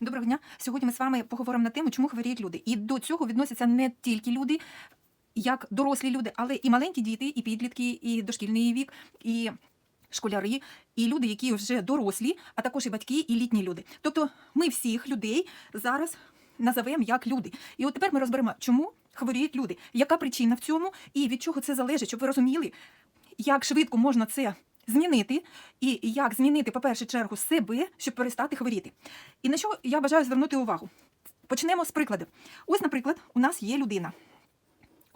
Доброго дня. Сьогодні ми з вами поговоримо на тему, чому хворіють люди. І до цього відносяться не тільки люди, як дорослі люди, але і маленькі діти, і підлітки, і дошкільний вік, і школяри, і люди, які вже дорослі, а також і батьки, і літні люди. Тобто ми всіх людей зараз називаємо як люди. І от тепер ми розберемо, чому хворіють люди, яка причина в цьому, і від чого це залежить, щоб ви розуміли, як швидко можна це змінити, і як змінити, по першу чергу, себе, щоб перестати хворіти. І на що я бажаю звернути увагу? Почнемо з прикладу. Ось, наприклад, у нас є людина.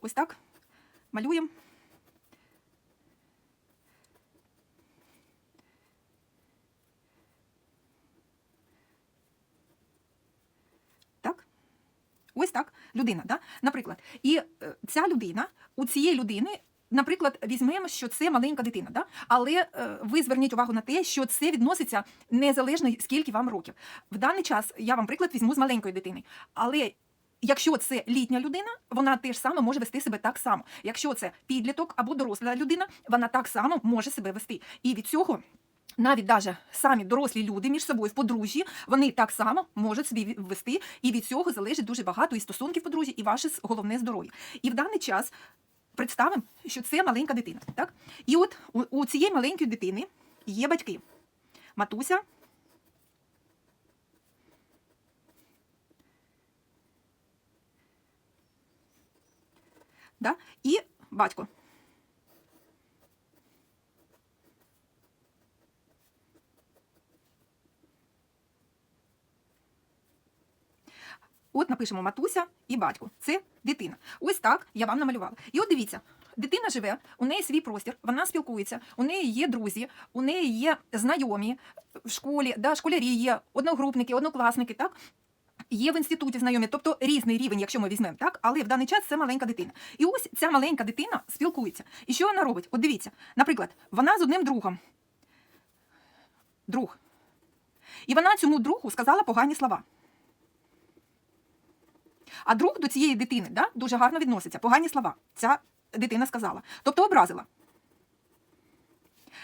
Ось так. Малюємо. Ось так, людина, да? наприклад. І е, ця людина, у цієї людини, наприклад, візьмемо, що це маленька дитина, да? але е, ви зверніть увагу на те, що це відноситься незалежно скільки вам років. В даний час я вам приклад візьму з маленької дитини. Але якщо це літня людина, вона теж саме може вести себе так само. Якщо це підліток або доросла людина, вона так само може себе вести. І від цього. Навіть даже самі дорослі люди між собою в подружжі, вони так само можуть собі вести, і від цього залежить дуже багато і стосунків подружжя, і ваше головне здоров'я. І в даний час представимо, що це маленька дитина. Так? І от у, у цієї маленької дитини є батьки. Матуся, да? і батько. От напишемо матуся і батько. Це дитина. Ось так я вам намалювала. І от дивіться, дитина живе, у неї свій простір, вона спілкується, у неї є друзі, у неї є знайомі в школі, да, школярі є, одногрупники, однокласники, так? Є в інституті знайомі, тобто різний рівень, якщо ми візьмемо, так? Але в даний час це маленька дитина. І ось ця маленька дитина спілкується. І що вона робить? От дивіться, наприклад, вона з одним другом. Друг. І вона цьому другу сказала погані слова. А друг до цієї дитини да, дуже гарно відноситься. Погані слова. Ця дитина сказала. Тобто образила.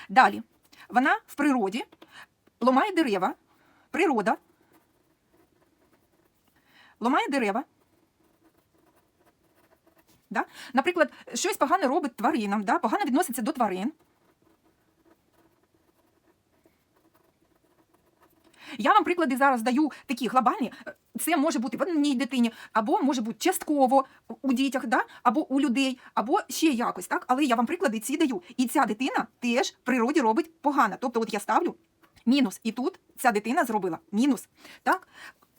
Далі. Вона в природі ломає дерева. Природа. Ломає дерева. Да? Наприклад, щось погане робить тваринам, да? погано відноситься до тварин. Я вам приклади зараз даю такі глобальні. Це може бути в одній дитині, або може бути частково у дітях, да? або у людей, або ще якось. Так? Але я вам приклади ці даю. І ця дитина теж в природі робить погано. Тобто, от я ставлю мінус. І тут ця дитина зробила мінус. Так?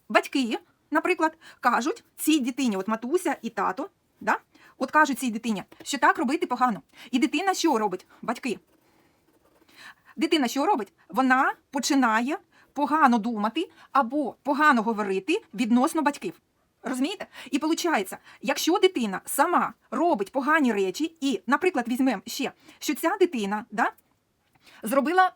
Батьки, наприклад, кажуть цій дитині, от матуся і тато, да? от кажуть цій дитині, що так робити погано. І дитина що робить? Батьки. Дитина що робить? Вона починає погано думати або погано говорити відносно батьків. Розумієте? І виходить, якщо дитина сама робить погані речі, і, наприклад, візьмемо ще, що ця дитина да, зробила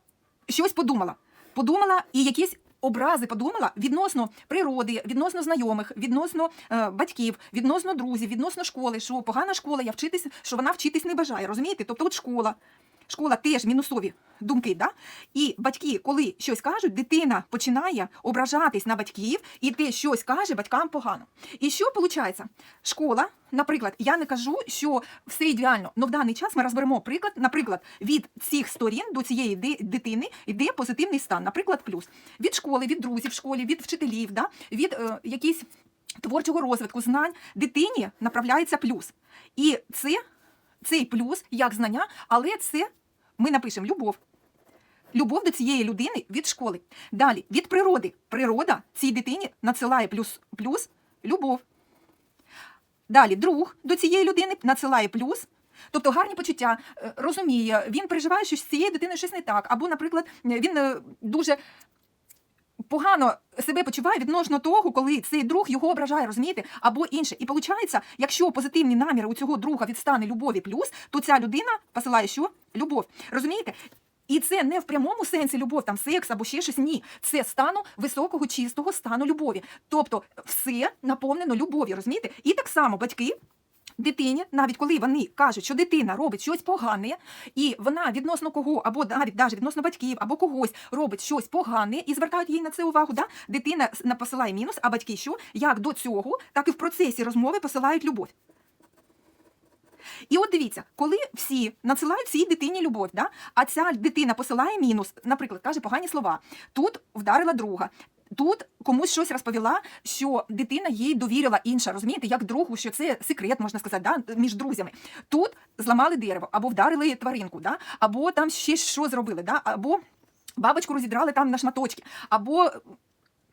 щось подумала, подумала і якісь образи подумала відносно природи, відносно знайомих, відносно е, батьків, відносно друзів, відносно школи, що погана школа, я вчитись, що вона вчитись не бажає. Розумієте? Тобто, от школа. Школа теж мінусові думки, да? І батьки, коли щось кажуть, дитина починає ображатись на батьків, і те щось каже батькам погано. І що виходить? Школа, наприклад, я не кажу, що все ідеально, але в даний час ми розберемо приклад. Наприклад, від цих сторін до цієї дитини йде позитивний стан, наприклад, плюс від школи, від друзів в школі, від вчителів, да? від е, якісь творчого розвитку знань дитині направляється плюс. І це цей плюс як знання, але це ми напишемо любов. Любов до цієї людини від школи. Далі від природи. Природа цій дитині надсилає плюс, плюс любов. Далі друг до цієї людини надсилає плюс. Тобто гарні почуття, е, розуміє, він переживає, що з цією дитиною щось не так. Або, наприклад, він е, дуже погано себе почуває відносно того, коли цей друг його ображає, розумієте? Або інше. І виходить, якщо позитивні наміри у цього друга від стани любові плюс, то ця людина посилає що? Любов. Розумієте? І це не в прямому сенсі любов, там секс або ще щось. Ні. Це стану високого, чистого стану любові. Тобто все наповнено любов'ю, розумієте? І так само батьки дитині, навіть коли вони кажуть, що дитина робить щось погане, і вона відносно кого, або навіть навіть відносно батьків, або когось робить щось погане і звертають їй на це увагу, да? дитина посилає мінус, а батьки що? Як до цього, так і в процесі розмови посилають любов. І от дивіться, коли всі надсилають цій дитині любов, да? а ця дитина посилає мінус, наприклад, каже погані слова, тут вдарила друга. Тут комусь щось розповіла, що дитина їй довірила інша, розумієте, як другу, що це секрет, можна сказати, да, між друзями. Тут зламали дерево, або вдарили тваринку, да, або там ще що зробили, да, або бабочку розідрали там на шматочки, або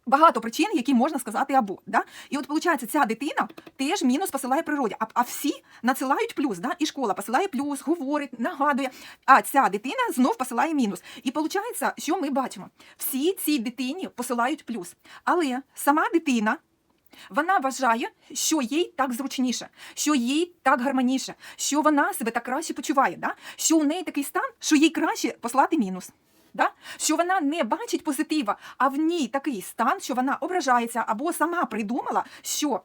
багато причин, які можна сказати або. Да? І от виходить, ця дитина теж мінус посилає природі, а, а всі надсилають плюс. Да? І школа посилає плюс, говорить, нагадує. А ця дитина знов посилає мінус. І виходить, що ми бачимо? Всі цій дитині посилають плюс. Але сама дитина. Вона вважає, що їй так зручніше, що їй так гармоніше, що вона себе так краще почуває, да? що у неї такий стан, що їй краще послати мінус. Да? Що вона не бачить позитива, а в ній такий стан, що вона ображається або сама придумала, що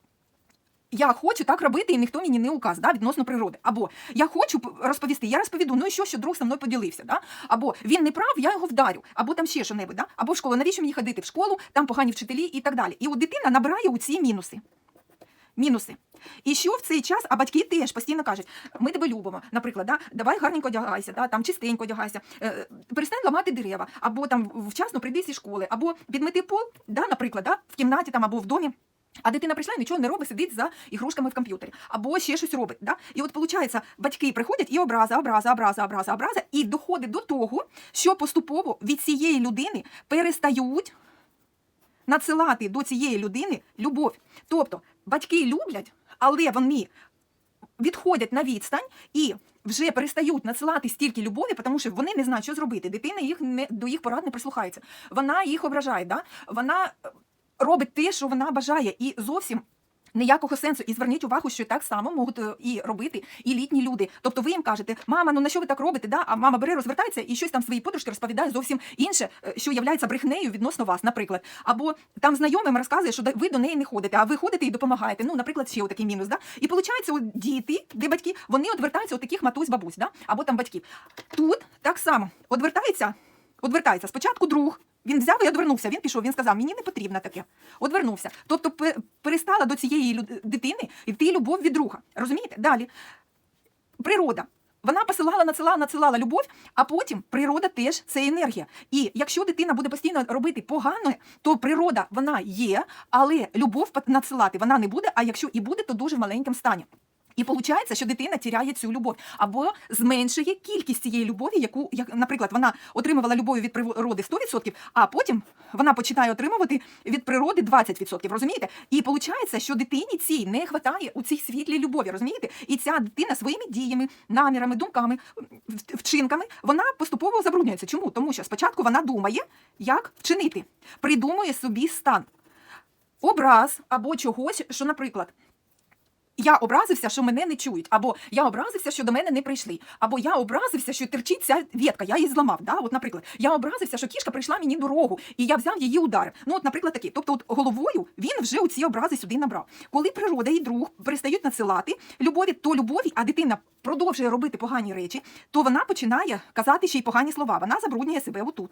я хочу так робити, і ніхто мені не указ да, відносно природи. Або я хочу розповісти, я розповіду, ну і що, що друг со мною поділився. Да? Або він не прав, я його вдарю, або там ще що-небудь, да? або в школу, навіщо мені ходити в школу, там погані вчителі і так далі. І от дитина набирає у ці мінуси. Мінуси. І що в цей час, а батьки теж постійно кажуть: ми тебе любимо, наприклад, да, давай гарненько одягайся, да, там чистенько одягайся, е, перестань ламати дерева, або там вчасно прийди зі школи, або підмети пол, да, наприклад, да, в кімнаті там або в домі. А дитина прийшла і нічого не робить, сидить за ігрушками в комп'ютері, або ще щось робить. Да? І от виходить, батьки приходять і образа, образа, образа, образа, образа, і доходить до того, що поступово від цієї людини перестають надсилати до цієї людини любов. Тобто батьки люблять, але вони відходять на відстань і вже перестають надсилати стільки любові, тому що вони не знають, що зробити. Дитина їх не до їх порад не прислухається. Вона їх ображає, да? вона е, робить те, що вона бажає, і зовсім. Ніякого сенсу, і зверніть увагу, що так само можуть е, і робити і літні люди. Тобто ви їм кажете, мама, ну на що ви так робите? Да? А мама бере, розвертається і щось там своїй подружці розповідає зовсім інше, е, що є брехнею відносно вас, наприклад. Або там знайомим розказує, що ви до неї не ходите, а ви ходите і допомагаєте. Ну, наприклад, ще отакий мінус. Да? І виходить, діти, де батьки, вони одвертаються от таких матусь, бабусь, да? або там батьків. Тут так само одвертається, одвертається спочатку друг. Він взяв і одвернувся. Він пішов. Він сказав, мені не потрібно таке. Одвернувся. Тобто перестала до цієї дитини йти любов від друга. Розумієте? Далі природа. Вона посилала, надсилала, надсилала любов, а потім природа теж це енергія. І якщо дитина буде постійно робити погане, то природа вона є, але любов надсилати вона не буде. А якщо і буде, то дуже в маленькому стані. І виходить, що дитина тіряє цю любов або зменшує кількість цієї любові, яку, як, наприклад, вона отримувала любові від природи 100%, а потім вона починає отримувати від природи 20%, розумієте? І виходить, що дитині цій не вистачає у цій світлій любові, розумієте? І ця дитина своїми діями, намірами, думками, вчинками, вона поступово забруднюється. Чому? Тому що спочатку вона думає, як вчинити, придумує собі стан, образ або чогось, що, наприклад, я образився, що мене не чують, або я образився, що до мене не прийшли, або я образився, що терчить ця ветка, я її зламав. Да? От, наприклад, я образився, що кішка прийшла мені дорогу, і я взяв її удар. Ну, от, наприклад, такі. Тобто, от головою він вже у ці образи сюди набрав. Коли природа і друг перестають надсилати любові, то любові, а дитина продовжує робити погані речі, то вона починає казати ще й погані слова. Вона забруднює себе отут.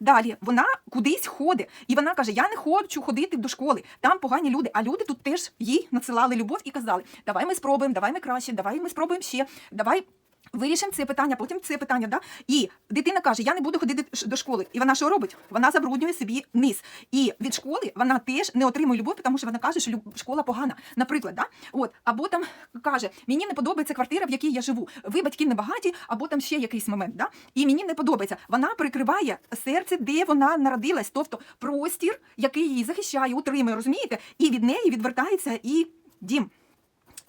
Далі вона кудись ходить, і вона каже: Я не хочу ходити до школи. Там погані люди. А люди тут теж їй надсилали любов і казали: Давай ми спробуємо, давай ми краще, давай ми спробуємо ще, давай. Вирішимо це питання, потім це питання, да? І дитина каже: Я не буду ходити до школи. І вона що робить? Вона забруднює собі низ. І від школи вона теж не отримує любов, тому що вона каже, що школа погана. Наприклад, да? От, або там каже: Мені не подобається квартира, в якій я живу. Ви батьки небагаті, або там ще якийсь момент. Да? І мені не подобається. Вона прикриває серце, де вона народилась, тобто простір, який її захищає, утримує, розумієте? І від неї відвертається і дім.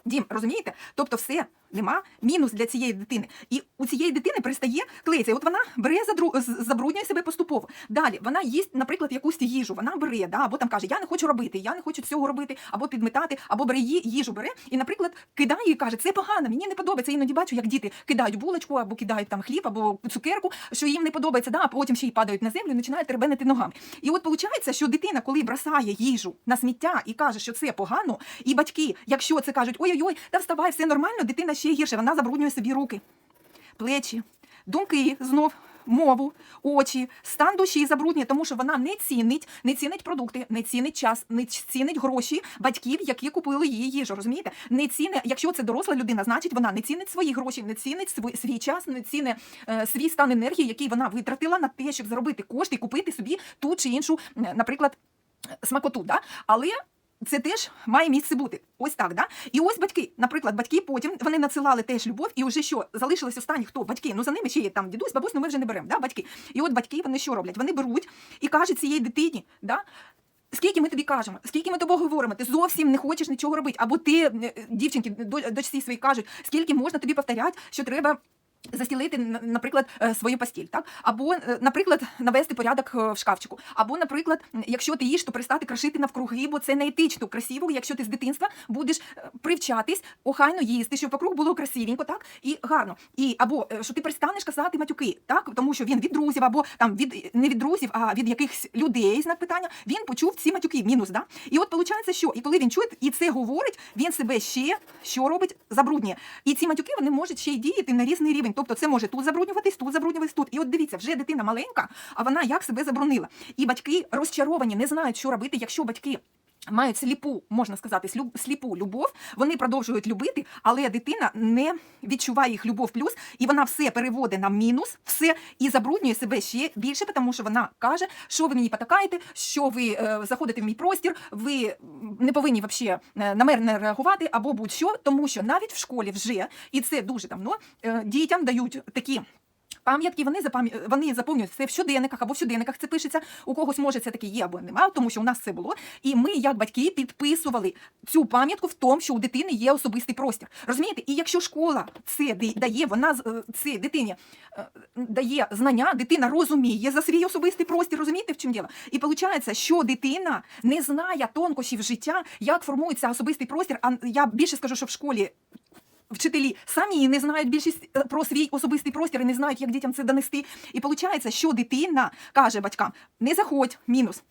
Дім, розумієте? Тобто все нема мінус для цієї дитини. І у цієї дитини пристає клеїться. От вона бере задру... забруднює себе поступово. Далі вона їсть, наприклад, якусь їжу. Вона бере, да, або там каже, я не хочу робити, я не хочу цього робити, або підметати, або бере їжу бере і, наприклад, кидає і каже, це погано, мені не подобається. Іноді бачу, як діти кидають булочку, або кидають там хліб, або цукерку, що їм не подобається, да, а потім ще й падають на землю і починають тербенити ногами. І от виходить, що дитина, коли бросає їжу на сміття і каже, що це погано, і батьки, якщо це кажуть, ой-ой-ой, та вставай, все нормально, дитина ще гірше, вона забруднює собі руки, плечі, думки знов. Мову, очі, стан душі забруднює, тому що вона не цінить, не цінить продукти, не цінить час, не цінить гроші батьків, які купили її їжу. Розумієте? Не цінить, якщо це доросла людина, значить вона не цінить свої гроші, не цінить свій, свій час, не цінить е, свій стан енергії, який вона витратила на те, щоб заробити кошти і купити собі ту чи іншу, е, наприклад, смакоту. Да? Але це теж має місце бути. Ось так, да? І ось батьки, наприклад, батьки потім вони надсилали теж любов, і вже що залишились останні хто? Батьки. Ну за ними ще є там дідусь, бабусь, ну ми вже не беремо. Да? Батьки. І от батьки вони що роблять? Вони беруть і кажуть цієї дитині, да? Скільки ми тобі кажемо, скільки ми тобі говоримо, ти зовсім не хочеш нічого робити. Або ти, е, дівчинки, дочці своїй кажуть, скільки можна тобі повторяти, що треба. Застілити, наприклад, е, свою постіль, так? Або, е, наприклад, навести порядок е, в шкафчику. Або, наприклад, якщо ти їш, то перестати крашити навкруги, бо це не етично красиво, якщо ти з дитинства будеш привчатись охайно їсти, щоб вокруг було красивенько, так? І гарно. І або що ти перестанеш казати матюки, так? Тому що він від друзів, або там від не від друзів, а від якихось людей, знак питання, він почув ці матюки, мінус, да? І от виходить, що і коли він чує і це говорить, він себе ще що робить? Забруднює. І ці матюки вони можуть ще й діяти на різний рівень. Тобто це може тут забруднюватись, тут забруднюватись, тут. І от дивіться, вже дитина маленька, а вона як себе забруднила. І батьки розчаровані, не знають, що робити, якщо батьки. Мають сліпу, можна сказати, сліпу любов, вони продовжують любити, але дитина не відчуває їх любов плюс, і вона все переводить на мінус, все і забруднює себе ще більше, тому що вона каже, що ви мені потакаєте, що ви е, заходите в мій простір, ви не повинні вообще е, на мене реагувати або будь-що, тому що навіть в школі вже і це дуже давно е, дітям дають такі. Пам'ятки вони запам'я... вони заповнюють це в щоденниках або в щоденниках це пишеться. У когось може це таке є або немає, тому що у нас це було. І ми, як батьки, підписували цю пам'ятку в тому, що у дитини є особистий простір. Розумієте? І якщо школа це дає, вона е, це дитині е, дає знання, дитина розуміє за свій особистий простір. Розумієте, в чому діло? І виходить, що дитина не знає тонкощів життя, як формується особистий простір. А я більше скажу, що в школі вчителі самі не знають більшість е, про свій особистий простір і не знають, як дітям це донести. І виходить, що дитина каже батькам: не заходь, мінус.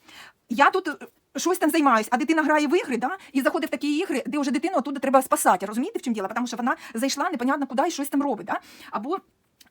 Я тут. е, Щось там займаюсь, а дитина грає в ігри, да? і заходить в такі ігри, де вже дитину оттуда треба спасати. Розумієте, в чому діло? Тому що вона зайшла непонятно куди і щось там робить. Да? Або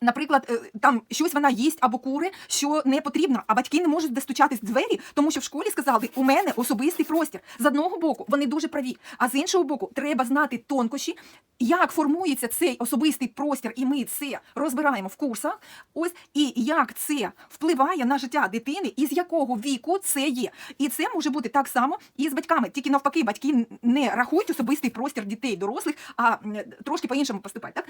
Наприклад, е, там щось вона їсть або кури, що не потрібно, а батьки не можуть достучатись двері, тому що в школі сказали, у мене особистий простір. З одного боку, вони дуже праві, а з іншого боку, треба знати тонкощі, як формується цей особистий простір, і ми це розбираємо в курсах. Ось і як це впливає на життя дитини, і з якого віку це є. І це може бути так само і з батьками. Тільки навпаки, батьки не рахують особистий простір дітей, дорослих, а трошки по-іншому поступають. Так?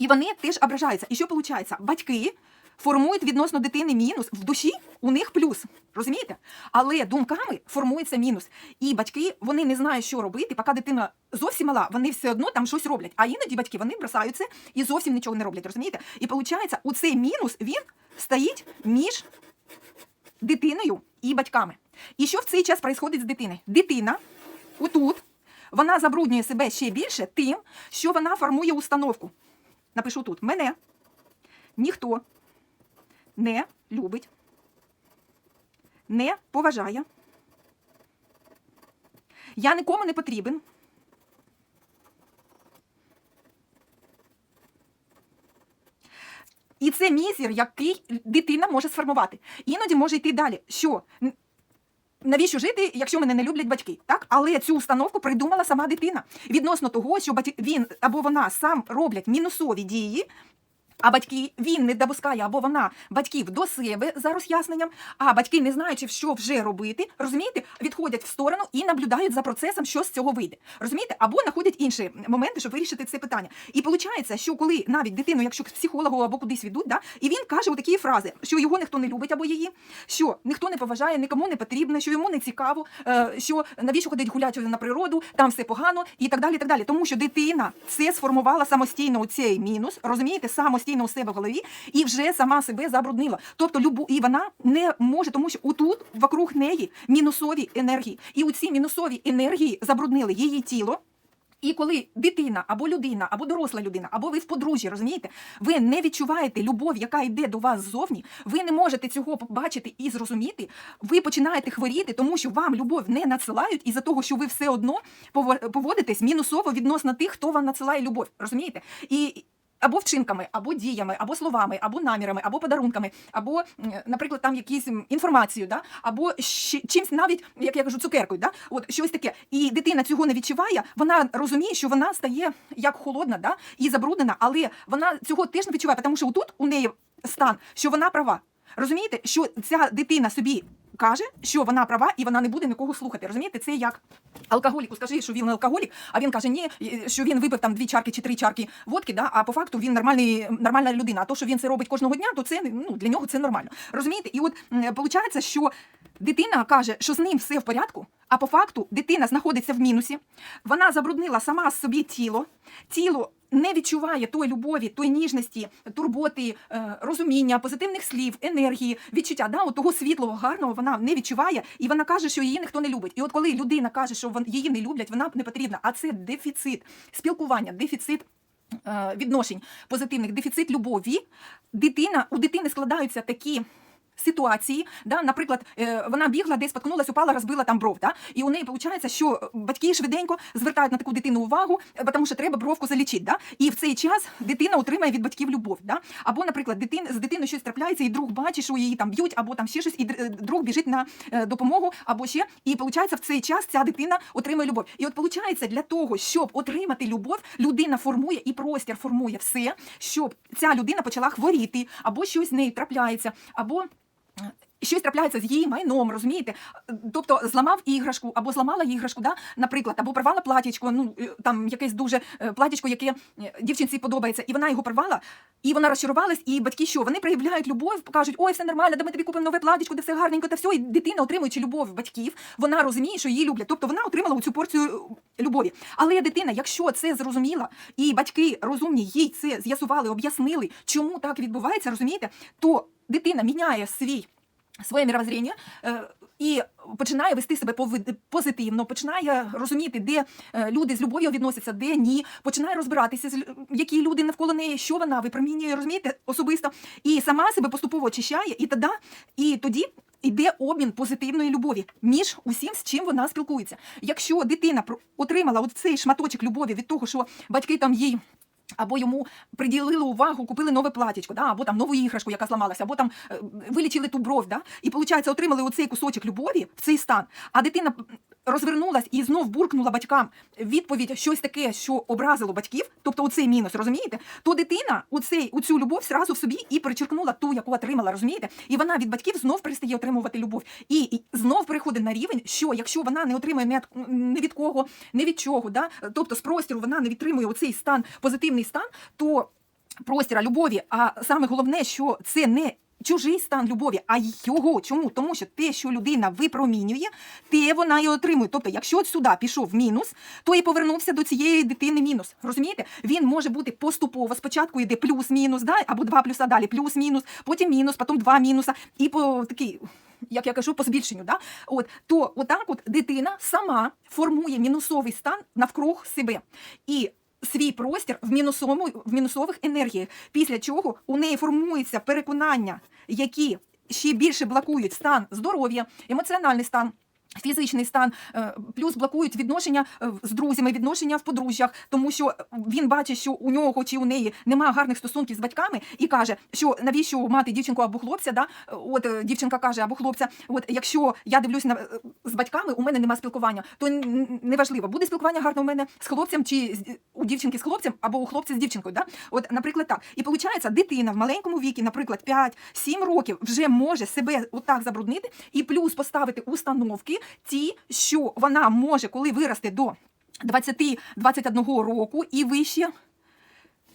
І вони теж ображаються. І що виходить? Батьки формують відносно дитини мінус, в душі у них плюс. Розумієте? Але думками формується мінус. І батьки вони не знають, що робити, поки дитина зовсім мала, вони все одно там щось роблять. А іноді батьки вони бросаються і зовсім нічого не роблять. Розумієте? І виходить, у цей мінус він стоїть між дитиною і батьками. І що в цей час відбувається з дитиною? Дитина отут, вона забруднює себе ще більше тим, що вона формує установку. Напишу тут: мене ніхто не любить, не поважає. Я нікому не потрібен. І це мізір, який дитина може сформувати. Іноді може йти далі. Що? Навіщо жити, якщо мене не люблять батьки? Так, але цю установку придумала сама дитина відносно того, що бать він або вона сам роблять мінусові дії. А батьки він не допускає або вона батьків до себе за роз'ясненням, а батьки, не знаючи, що вже робити, розумієте, відходять в сторону і наблюдають за процесом, що з цього вийде. Розумієте, або знаходять інші моменти, щоб вирішити це питання. І виходить, що коли навіть дитину, якщо к психологу або кудись ведуть, да, і він каже такі фрази, що його ніхто не любить або її, що ніхто не поважає, нікому не потрібно, що йому не цікаво, е, що навіщо ходить гуляти на природу, там все погано і так далі. і так далі. Тому що дитина це сформувала самостійно у цей мінус, розумієте, самостійно у себе в голові і вже сама себе забруднила. Тобто любу, і вона не може, тому що отут вокруг неї мінусові енергії. І у ці мінусові енергії забруднили її тіло. І коли дитина або людина, або доросла людина, або ви в подружжі, розумієте, ви не відчуваєте любов, яка йде до вас ззовні, ви не можете цього побачити і зрозуміти. Ви починаєте хворіти, тому що вам любов не надсилають, із-за того, що ви все одно поводитесь мінусово відносно тих, хто вам надсилає любов. Розумієте? І або вчинками, або діями, або словами, або намірами, або подарунками, або, наприклад, там якісь інформацію, да? або чимсь навіть, як я кажу, цукеркою, да? от щось таке. І дитина цього не відчуває, вона розуміє, що вона стає як холодна да? і забруднена, але вона цього теж не відчуває, тому що отут у неї стан, що вона права. Розумієте, що ця дитина собі каже, що вона права і вона не буде нікого слухати. Розумієте, це як алкоголіку скажи, що він алкоголік, а він каже, ні, що він випив там дві чарки чи три чарки водки, да, а по факту він нормальний, нормальна людина. А то, що він це робить кожного дня, то це ну, для нього це нормально. Розумієте? І от виходить, що дитина каже, що з ним все в порядку, а по факту дитина знаходиться в мінусі, вона забруднила сама собі тіло, тіло. Не відчуває той любові, той ніжності, турботи, е, розуміння, позитивних слів, енергії, відчуття. Да, от того світлого, гарного вона не відчуває, і вона каже, що її ніхто не любить. І от коли людина каже, що її не люблять, вона не потрібна. А це дефіцит спілкування, дефіцит е, відношень позитивних, дефіцит любові. Дитина у дитини складаються такі. Ситуації, да, наприклад, е, вона бігла, десь споткнулась, упала, розбила там бров. Да? І у неї виходить, що батьки швиденько звертають на таку дитину увагу, е, тому що треба бровку залічити. Да? І в цей час дитина отримає від батьків любов. Да? Або, наприклад, дитин, з дитиною щось трапляється, і друг бачить, що її там б'ють, або там ще щось, і е, друг біжить на допомогу, або ще. І виходить, в цей час ця дитина отримує любов. І от виходить, для того, щоб отримати любов, людина формує і простір формує все, щоб ця людина почала хворіти, або щось з нею трапляється, або. Щось трапляється з її майном, розумієте? Тобто зламав іграшку або зламала іграшку, да? наприклад, або порвала платічко, ну е, там якесь дуже е, платічко, яке е, дівчинці подобається, і вона його порвала, і вона розчарувалась, і батьки що? Вони проявляють любов, кажуть, ой, все нормально, да ми тобі купимо нове платічко, де все гарненько, та все. І дитина, отримуючи любов батьків, вона розуміє, що її люблять. Тобто вона отримала цю порцію любові. Але дитина, якщо це зрозуміла, і батьки розумні їй це з'ясували, об'яснили, чому так відбувається, розумієте, то дитина міняє свій своє мировоззрення е, і починає вести себе позитивно, починає розуміти, де е, люди з любов'ю відносяться, де ні, починає розбиратися, які люди навколо неї, що вона випромінює, розумієте, особисто, і сама себе поступово очищає, і тоді, і тоді. Іде обмін позитивної любові між усім, з чим вона спілкується. Якщо дитина отримала цей шматочок любові від того, що батьки там їй або йому приділили увагу, купили нове платічко, да, або там нову іграшку, яка зламалася, або там е, вилічили ту бров, да, і виходить, отримали оцей кусочок любові в цей стан. А дитина розвернулась і знов буркнула батькам відповідь щось таке, що образило батьків, тобто оцей мінус, розумієте? То дитина у цей у цю любов зразу в собі і перечеркнула ту, яку отримала, розумієте? І вона від батьків знов перестає отримувати любов. І, і знов переходить на рівень, що якщо вона не отримує не від, від кого, не від чого, да, тобто з простіру вона не відтримує оцей стан, позитивний стан, то простіра любові, а саме головне, що це не чужий стан любові, а його. Чому? Тому що те, що людина випромінює, те вона і отримує. Тобто, якщо от сюди пішов мінус, то і повернувся до цієї дитини мінус. Розумієте? Він може бути поступово. Спочатку йде плюс-мінус, да? або два плюса далі, плюс-мінус, потім мінус, потім два мінуса, і по такий. Як я кажу, по збільшенню, да? от то отак, от дитина сама формує мінусовий стан навкруг себе. І свій простір в мінусовому в мінусових енергіях, після чого у неї формуються переконання, які ще більше блокують стан здоров'я, емоціональний стан. Фізичний стан, е, плюс блокують відношення е, з друзями, відношення в подружжях, тому що він бачить, що у нього чи у неї немає гарних стосунків з батьками, і каже, що навіщо мати дівчинку або хлопця, да? от е, дівчинка каже або хлопця, от якщо я дивлюсь на з батьками, у мене немає спілкування, то неважливо, буде спілкування гарне у мене з хлопцем, чи у дівчинки з хлопцем, або у хлопця з дівчинкою. Да? От, наприклад, так. І виходить, дитина в маленькому вікі, наприклад, 5-7 років, вже може себе отак забруднити, і плюс поставити установки ті, що вона може, коли виросте до 20-21 року і вище.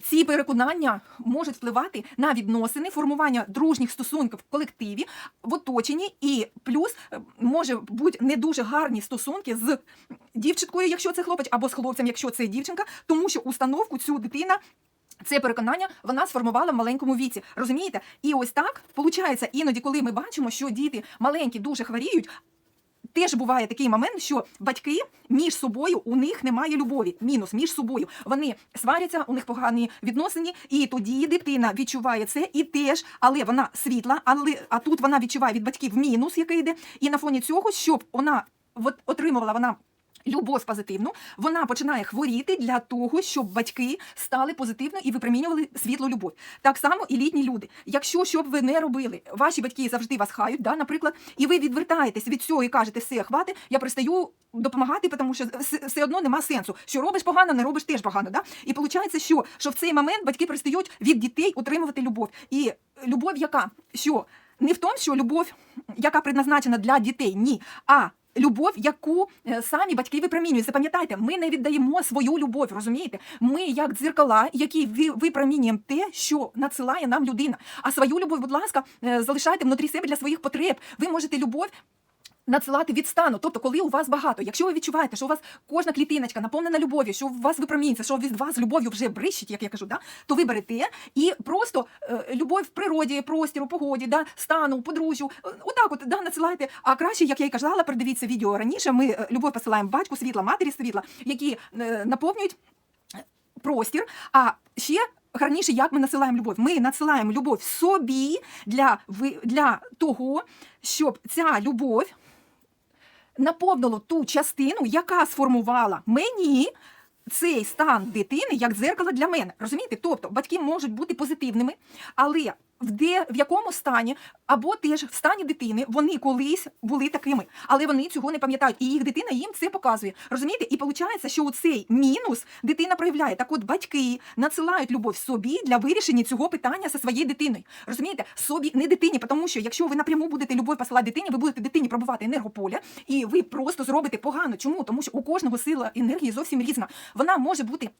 Ці переконання можуть впливати на відносини, формування дружніх стосунків в колективі, в оточенні, і плюс е, може бути не дуже гарні стосунки з дівчинкою, якщо це хлопець, або з хлопцем, якщо це дівчинка, тому що установку цю дитина. Це переконання вона сформувала в маленькому віці. Розумієте? І ось так виходить, іноді, коли ми бачимо, що діти маленькі дуже хворіють, Теж буває такий момент, що батьки між собою у них немає любові. Мінус між собою. Вони сваряться, у них погані відносини, і тоді дитина відчуває це і теж, але вона світла, але а тут вона відчуває від батьків мінус, який йде. І на фоні цього, щоб вона от, отримувала вона. Любов позитивну, вона починає хворіти для того, щоб батьки стали позитивно і випромінювали світлу любов. Так само і літні люди. Якщо що б ви не робили, ваші батьки завжди вас хають, да, наприклад, і ви відвертаєтесь від цього і кажете, все, хвати, я перестаю допомагати, тому що все- одно нема сенсу. Що робиш погано, не робиш теж погано. Да? І виходить, що, що в цей момент батьки перестають від дітей отримувати любов. І любов, яка що не в тому, що любов, яка предназначена для дітей, ні. а Любов, яку е, самі батьки випромінюють. Запам'ятайте, ми не віддаємо свою любов, розумієте? Ми як дзеркала, які ви- випромінюємо те, що надсилає нам людина. А свою любов, будь ласка, е, залишайте внутрі себе для своїх потреб. Ви можете любов. Надсилати від стану, тобто, коли у вас багато, якщо ви відчуваєте, що у вас кожна клітиночка наповнена любов'ю, що у вас випромінюється, що від вас любов'ю вже брищить, як я кажу, да, то ви берете і просто е, любов в природі, простіру, погоді, да, стану, подружжю, е, отак от да, надсилайте. А краще, як я й казала, передивіться відео раніше. Ми е, любов посилаємо батьку світла, матері світла, які е, наповнюють простір. А ще гарніше, як ми насилаємо любов. Ми надсилаємо любов собі для, для того, щоб ця любов наповнило ту частину, яка сформувала мені. Цей стан дитини як дзеркало для мене. Розумієте? Тобто батьки можуть бути позитивними, але в де в якому стані, або теж в стані дитини вони колись були такими, але вони цього не пам'ятають, і їх дитина їм це показує. Розумієте? І виходить, що у цей мінус дитина проявляє. Так от батьки надсилають любов собі для вирішення цього питання зі своєю дитиною. Розумієте? Собі не дитині, тому що якщо ви напряму будете любов посилати дитині, ви будете дитині пробувати енергополя, і ви просто зробите погано. Чому? Тому що у кожного сила енергії зовсім різна. Вона може бути.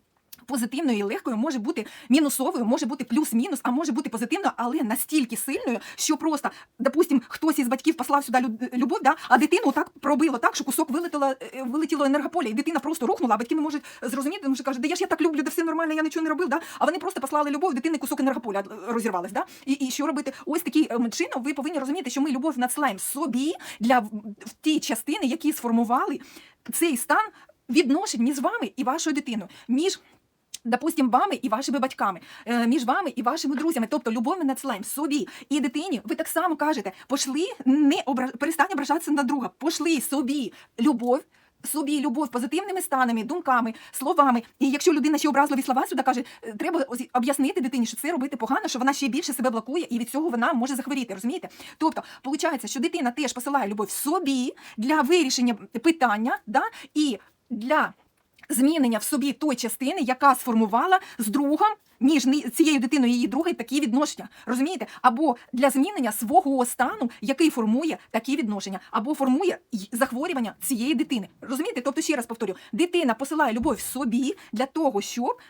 Позитивною і легкою може бути мінусовою, може бути плюс-мінус, а може бути позитивною, але настільки сильною, що просто, допустим, хтось із батьків послав сюди любов, да, а дитину так пробило так, що кусок вилетіло, е, вилетіло енергополя, і дитина просто рухнула, а батьки не можуть зрозуміти, тому що кажуть, да я ж я так люблю, де все нормально, я нічого не робив. Да? А вони просто послали любов, дитини кусок енергополя е, розірвалась. Да? І, і що робити? Ось таким ем, чином ви повинні розуміти, що ми любов надсилаємо собі для в ті частини, які сформували цей стан відношень між вами і вашою дитиною. між Допустим, вами і вашими батьками, е, між вами і вашими друзями. Тобто любов ми надсилаємо собі і дитині. Ви так само кажете, пошли, не обра... перестань ображатися на друга, пошли собі любов. Собі любов позитивними станами, думками, словами. І якщо людина ще образливі слова сюди каже, е, треба об'яснити дитині, що це робити погано, що вона ще більше себе блокує, і від цього вона може захворіти. Розумієте? Тобто, виходить, що дитина теж посилає любов собі для вирішення питання, да, і для змінення в собі той частини, яка сформувала з другом між цією дитиною і її другою такі відношення. Розумієте? Або для змінення свого стану, який формує такі відношення, або формує захворювання цієї дитини. Розумієте? Тобто, ще раз повторю, дитина посилає любов собі для того, щоб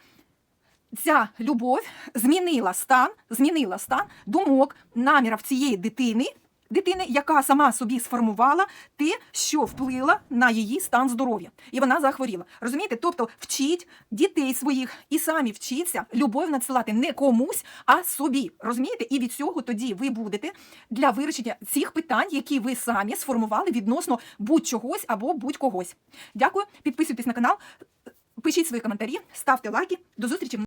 ця любов змінила стан, змінила стан думок, намірів цієї дитини. Дитини, яка сама собі сформувала те, що вплило на її стан здоров'я, і вона захворіла. Розумієте? Тобто вчіть дітей своїх і самі вчіться любов надсилати не комусь, а собі. Розумієте? І від цього тоді ви будете для вирішення цих питань, які ви самі сформували відносно будь-чогось або будь-когось. Дякую, підписуйтесь на канал, пишіть свої коментарі, ставте лайки. До зустрічі.